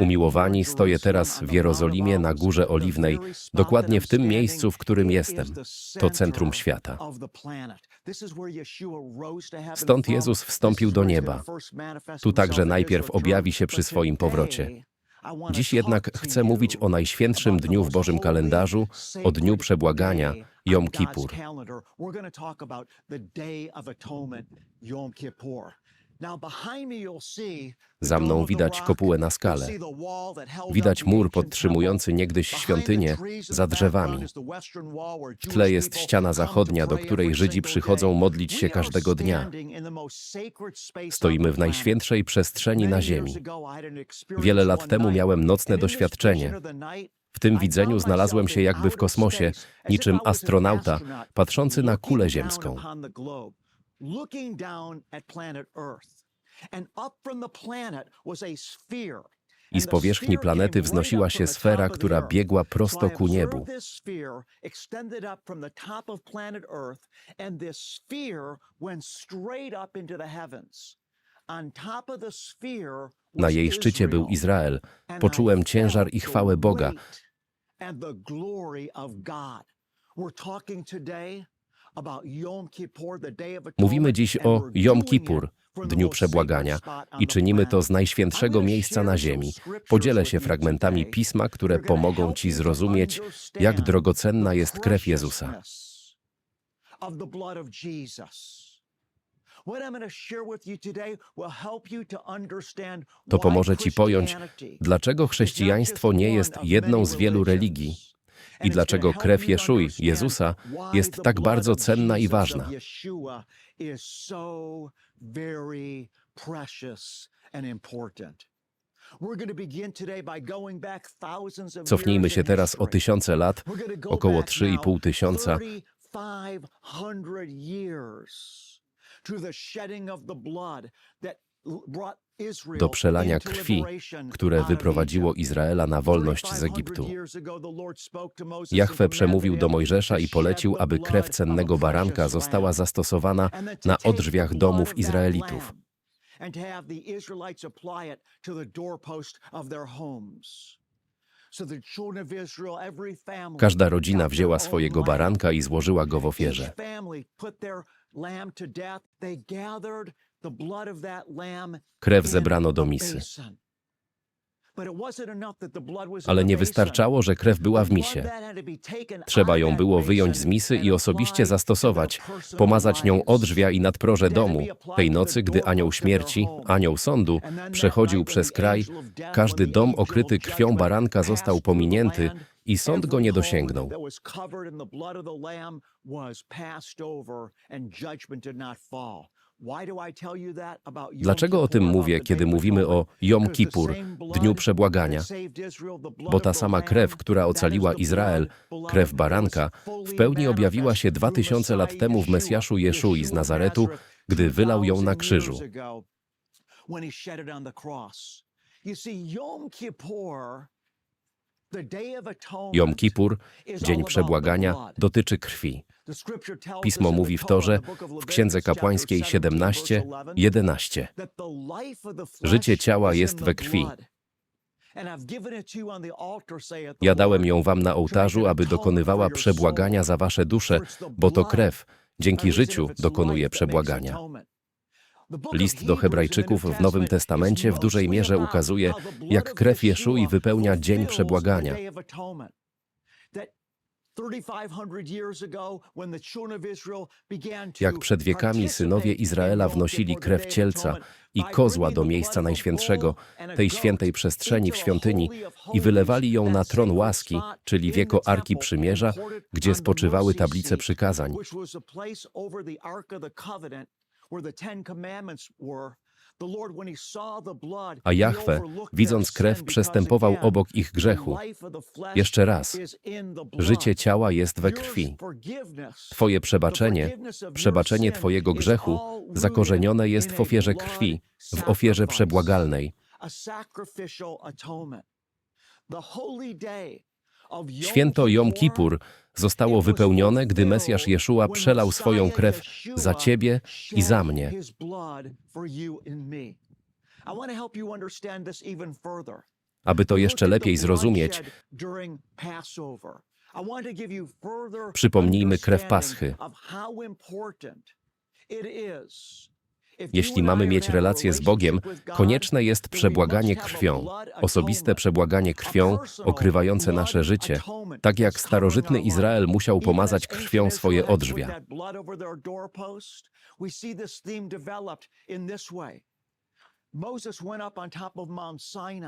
Umiłowani, stoję teraz w Jerozolimie na Górze Oliwnej, dokładnie w tym miejscu, w którym jestem. To centrum świata. Stąd Jezus wstąpił do nieba. Tu także najpierw objawi się przy swoim powrocie. Dziś jednak chcę mówić o najświętszym dniu w Bożym kalendarzu, o dniu przebłagania, Jom Kippur. Za mną widać kopułę na skale. Widać mur podtrzymujący niegdyś świątynię za drzewami. W tle jest ściana zachodnia, do której Żydzi przychodzą modlić się każdego dnia. Stoimy w najświętszej przestrzeni na ziemi. Wiele lat temu miałem nocne doświadczenie. W tym widzeniu znalazłem się jakby w kosmosie, niczym astronauta patrzący na kulę ziemską. I z powierzchni planety wznosiła się sfera, która biegła prosto ku niebu. Na jej szczycie był Izrael. Poczułem ciężar i chwałę Boga. Mówimy dziś o Jom Kippur, Dniu Przebłagania, i czynimy to z najświętszego miejsca na ziemi. Podzielę się fragmentami pisma, które pomogą Ci zrozumieć, jak drogocenna jest krew Jezusa. To pomoże Ci pojąć, dlaczego chrześcijaństwo nie jest jedną z wielu religii i dlaczego krew Jeszui, Jezusa, jest tak bardzo cenna i ważna. Cofnijmy się teraz o tysiące lat, około 3,5 tysiąca, do przelania krwi, które wyprowadziło Izraela na wolność z Egiptu. Jahwe przemówił do Mojżesza i polecił, aby krew cennego baranka została zastosowana na odrzwiach domów Izraelitów. Każda rodzina wzięła swojego baranka i złożyła go w ofierze. Krew zebrano do misy. Ale nie wystarczało, że krew była w misie. Trzeba ją było wyjąć z misy i osobiście zastosować, pomazać nią odrzwia i nadproże domu. Tej nocy, gdy anioł śmierci, anioł sądu, przechodził przez kraj, każdy dom okryty krwią baranka został pominięty i sąd go nie dosięgnął. Dlaczego o tym mówię, kiedy mówimy o Jom Kippur, Dniu Przebłagania? Bo ta sama krew, która ocaliła Izrael, krew baranka, w pełni objawiła się dwa tysiące lat temu w Mesjaszu Jeszui z Nazaretu, gdy wylał ją na krzyżu. Jom Kippur, Dzień Przebłagania, dotyczy krwi. Pismo mówi w Torze w Księdze Kapłańskiej 17, 11. Życie ciała jest we krwi. Ja dałem ją wam na ołtarzu, aby dokonywała przebłagania za wasze dusze, bo to krew, dzięki życiu dokonuje przebłagania. List do Hebrajczyków w Nowym Testamencie w dużej mierze ukazuje, jak krew Jeszui wypełnia dzień przebłagania. Jak przed wiekami synowie Izraela wnosili krew cielca i kozła do miejsca najświętszego, tej świętej przestrzeni w świątyni, i wylewali ją na tron łaski, czyli wieko Arki Przymierza, gdzie spoczywały tablice przykazań. A Jahwe, widząc krew, przestępował obok ich grzechu. Jeszcze raz, życie ciała jest we krwi. Twoje przebaczenie, przebaczenie Twojego grzechu, zakorzenione jest w ofierze krwi, w ofierze przebłagalnej. Święto Jom Kippur zostało wypełnione, gdy Mesjasz Jeszua przelał swoją krew za Ciebie i za mnie. Aby to jeszcze lepiej zrozumieć, przypomnijmy krew Paschy. Jeśli mamy mieć relację z Bogiem, konieczne jest przebłaganie krwią, osobiste przebłaganie krwią, okrywające nasze życie, tak jak starożytny Izrael musiał pomazać krwią swoje odrzwia.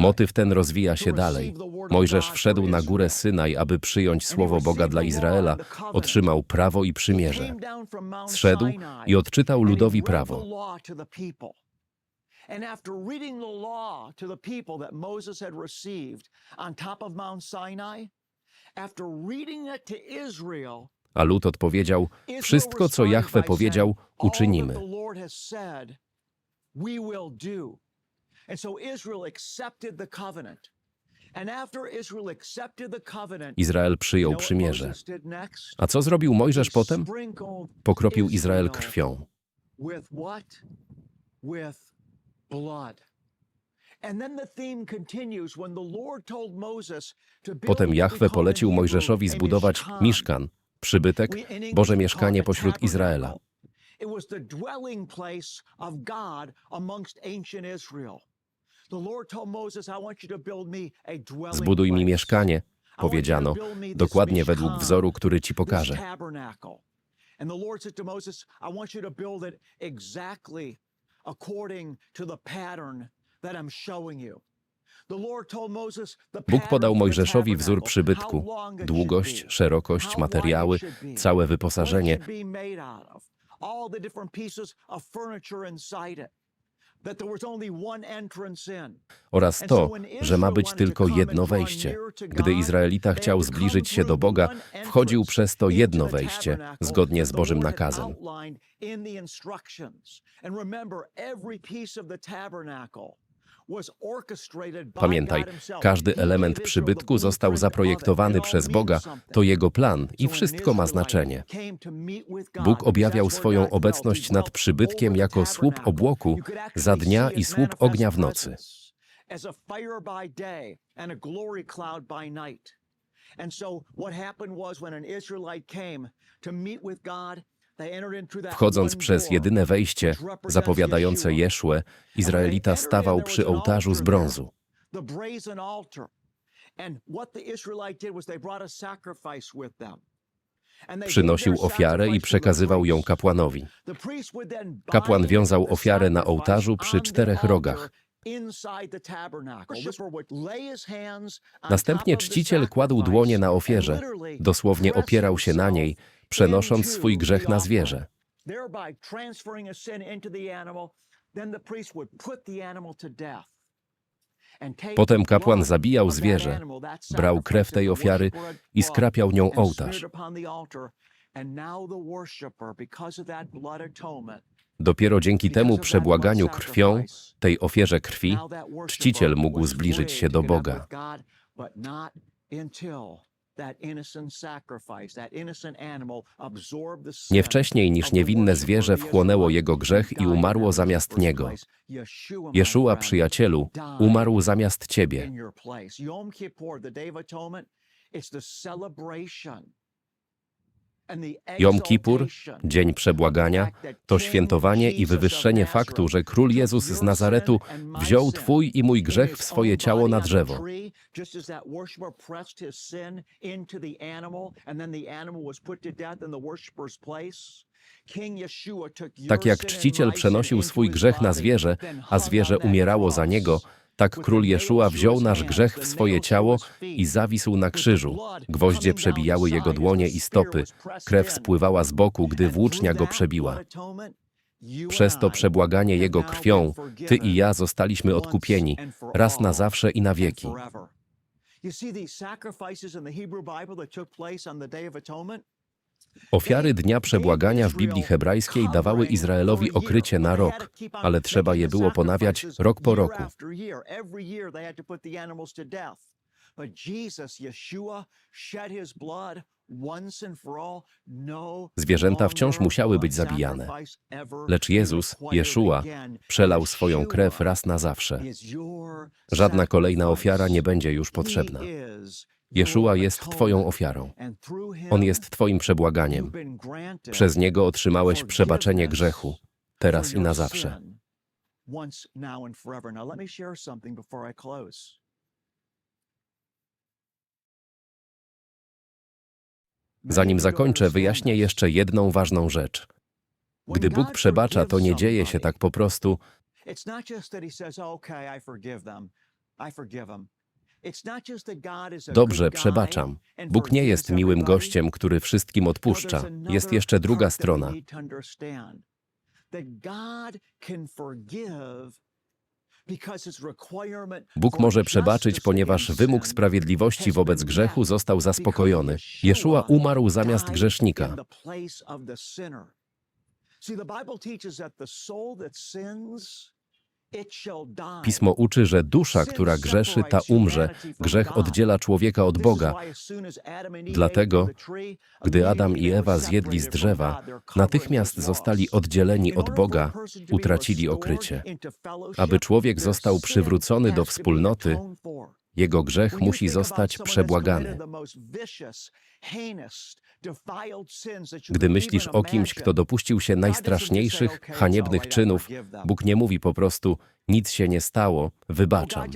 Motyw ten rozwija się dalej. Mojżesz wszedł na górę Synaj, aby przyjąć słowo Boga dla Izraela, otrzymał prawo i przymierze. Zszedł i odczytał ludowi prawo. And after reading the law to the people that Moses had received on top of Mount Sinai, after reading it to Israel, A lud odpowiedział: Wszystko, co Jahwe powiedział, uczynimy. We will do. Izrael przyjął przymierze. A co zrobił Mojżesz potem? Pokropił Izrael krwią. Potem Jahwe polecił Mojżeszowi zbudować mishkan. miszkan, przybytek, Boże mieszkanie pośród Izraela. It was the dwelling place of God amongst ancient Israel. The Lord told Moses, I want you to build me a dwelling Zbuduj mi mieszkanie, powiedziano, dokładnie według wzoru, który ci pokażę. tabernacle. And the Lord said to Moses, I want you to build it exactly according to the pattern that I'm showing you. The Lord told Moses, the Bóg podał Mojżeszowi wzór przybytku, długość, szerokość, materiały, całe wyposażenie, all the different pieces of furniture inside it. Oraz to, że ma być tylko jedno wejście. Gdy Izraelita chciał zbliżyć się do Boga, wchodził przez to jedno wejście, zgodnie z Bożym nakazem. Pamiętaj, każdy element przybytku został zaprojektowany przez Boga, to Jego plan i wszystko ma znaczenie. Bóg objawiał swoją obecność nad przybytkiem jako słup obłoku za dnia i słup ognia w nocy. And so what happened was when an Israelite came to meet with God, Wchodząc przez jedyne wejście, zapowiadające. Jeszłę, Izraelita stawał przy ołtarzu z brązu. Przynosił ofiarę i przekazywał ją kapłanowi. Kapłan wiązał ofiarę na ołtarzu przy czterech rogach. Następnie czciciel kładł dłonie na ofierze, dosłownie opierał się na niej, przenosząc swój grzech na zwierzę. Potem kapłan zabijał zwierzę, brał krew tej ofiary i skrapiał nią ołtarz. Dopiero dzięki temu przebłaganiu krwią, tej ofierze krwi, czciciel mógł zbliżyć się do Boga. Nie wcześniej niż niewinne zwierzę wchłonęło jego grzech i umarło zamiast niego. Jeszua, przyjacielu, umarł zamiast ciebie. Jom Kippur, dzień przebłagania, to świętowanie i wywyższenie faktu, że król Jezus z Nazaretu wziął twój i mój grzech w swoje ciało na drzewo. Tak jak czciciel into swój grzech na zwierzę, a zwierzę umierało za niego, tak król Jeszua wziął nasz grzech w swoje ciało i zawisł na krzyżu. Gwoździe przebijały jego dłonie i stopy, krew spływała z boku, gdy włócznia go przebiła. Przez to przebłaganie Jego krwią, Ty i ja zostaliśmy odkupieni, raz na zawsze i na wieki. You see these sacrifices in the Hebrew Bible that took place on the Day of Atonement? Ofiary Dnia Przebłagania w Biblii hebrajskiej dawały Izraelowi okrycie na rok, ale trzeba je było ponawiać rok po roku. Blood Zwierzęta wciąż musiały być zabijane. Lecz Jezus, Jeszua, przelał swoją krew raz na zawsze. Żadna kolejna ofiara nie będzie już potrzebna. Jeszua jest Twoją ofiarą. On jest Twoim przebłaganiem. Przez Niego otrzymałeś przebaczenie grzechu, teraz i na zawsze. Zanim zakończę, wyjaśnię jeszcze jedną ważną rzecz. Gdy Bóg przebacza, to nie dzieje się tak po prostu, dobrze, przebaczam. Bóg nie jest miłym gościem, który wszystkim odpuszcza. Jest jeszcze druga strona. Bóg może przebaczyć, ponieważ wymóg sprawiedliwości wobec grzechu został zaspokojony. Jeszua umarł zamiast grzesznika. See, the Bible teaches that the soul that sins, it shall die. Pismo uczy, że dusza, która grzeszy, ta umrze. Grzech oddziela człowieka od Boga. Dlatego, Gdy Adam i Ewa zjedli z drzewa, natychmiast zostali oddzieleni od Boga, utracili okrycie. Aby człowiek został przywrócony do wspólnoty, jego grzech musi zostać przebłagany. Gdy myślisz o kimś, kto dopuścił się najstraszniejszych, haniebnych czynów, Bóg nie mówi po prostu nic się nie stało, wybaczam.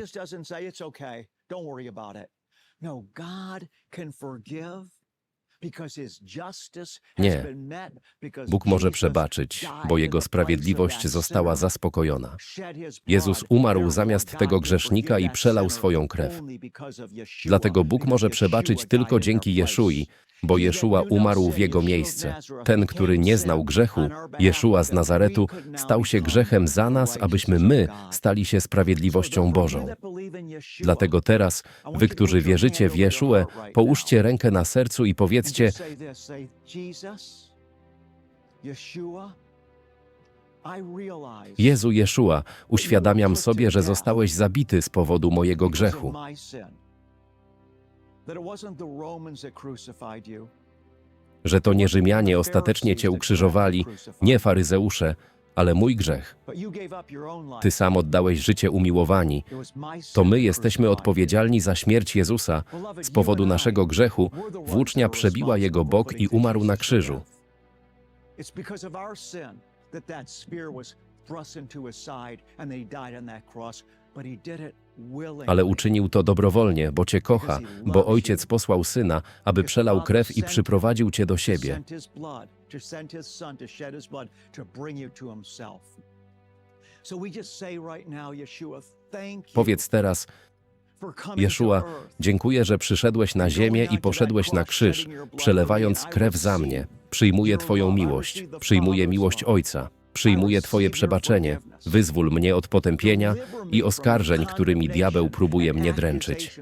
Nie. Bóg może przebaczyć, bo Jego sprawiedliwość została zaspokojona. Jezus umarł zamiast tego grzesznika i przelał swoją krew. Dlatego Bóg może przebaczyć tylko dzięki Jeszui, bo Jeszua umarł w jego miejsce. Ten, który nie znał grzechu, Jeszua z Nazaretu, stał się grzechem za nas, abyśmy my stali się sprawiedliwością Bożą. Dlatego teraz, wy, którzy wierzycie w Jeszuę, połóżcie rękę na sercu i powiedzcie: Jezu Jeszua, uświadamiam sobie, że zostałeś zabity z powodu mojego grzechu. Że to nie Rzymianie ostatecznie cię ukrzyżowali, nie faryzeusze, ale mój grzech. Ty sam oddałeś życie umiłowani. To my jesteśmy odpowiedzialni za śmierć Jezusa. Z powodu naszego grzechu włócznia przebiła jego bok i umarł na krzyżu. Ale uczynił to dobrowolnie, bo cię kocha, bo ojciec posłał syna, aby przelał krew i przyprowadził cię do siebie. Powiedz teraz, Jeszua, dziękuję, że przyszedłeś na ziemię i poszedłeś na krzyż, przelewając krew za mnie. Przyjmuję Twoją miłość, przyjmuję miłość Ojca, przyjmuję Twoje przebaczenie, wyzwól mnie od potępienia i oskarżeń, którymi diabeł próbuje mnie dręczyć.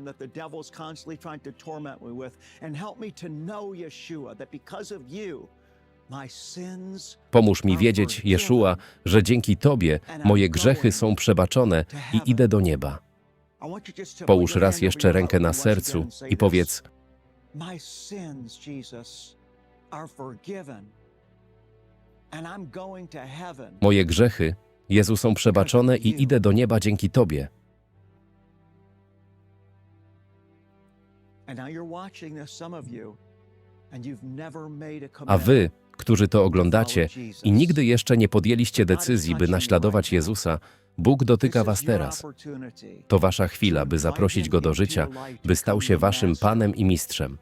Pomóż mi wiedzieć, Jeszua, że dzięki Tobie moje grzechy są przebaczone i idę do nieba. Połóż raz jeszcze rękę na sercu i powiedz: Moje grzechy, Jezu, są przebaczone i idę do nieba dzięki Tobie. A. Wy, którzy to oglądacie i nigdy jeszcze nie podjęliście decyzji, by naśladować Jezusa, Bóg dotyka Was teraz. To Wasza chwila, by zaprosić Go do życia, by stał się Waszym Panem i Mistrzem.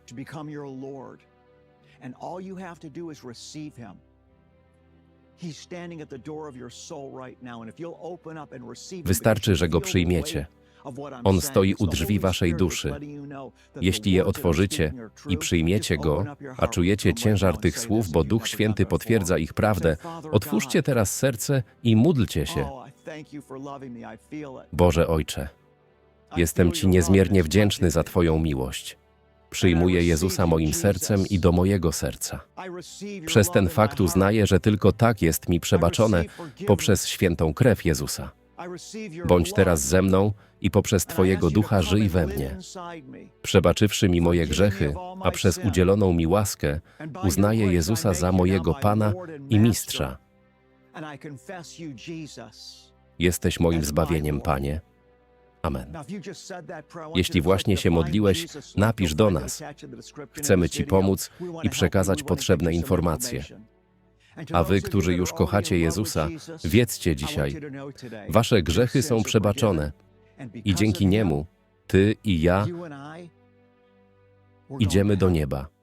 Wystarczy, że Go przyjmiecie. On stoi u drzwi Waszej duszy. Jeśli je otworzycie i przyjmiecie Go, a czujecie ciężar tych słów, bo Duch Święty potwierdza ich prawdę, Say, "Father otwórzcie teraz serce i módlcie się. oh. Boże Ojcze, jestem Ci niezmiernie wdzięczny za. Twoją miłość. Przyjmuję Jezusa moim sercem i do mojego serca. Przez ten fakt uznaję, że tylko tak jest mi przebaczone poprzez świętą krew Jezusa. Bądź teraz ze mną i poprzez Twojego ducha żyj we mnie. Przebaczywszy mi moje grzechy, a przez udzieloną mi łaskę, uznaję Jezusa za mojego Pana i Mistrza. Jesteś moim zbawieniem, Panie. Amen. Jeśli właśnie się modliłeś, napisz do nas. Chcemy Ci pomóc i przekazać potrzebne informacje. A wy, którzy już kochacie Jezusa, wiedzcie dzisiaj, Wasze grzechy są przebaczone i dzięki Niemu Ty i ja idziemy do nieba.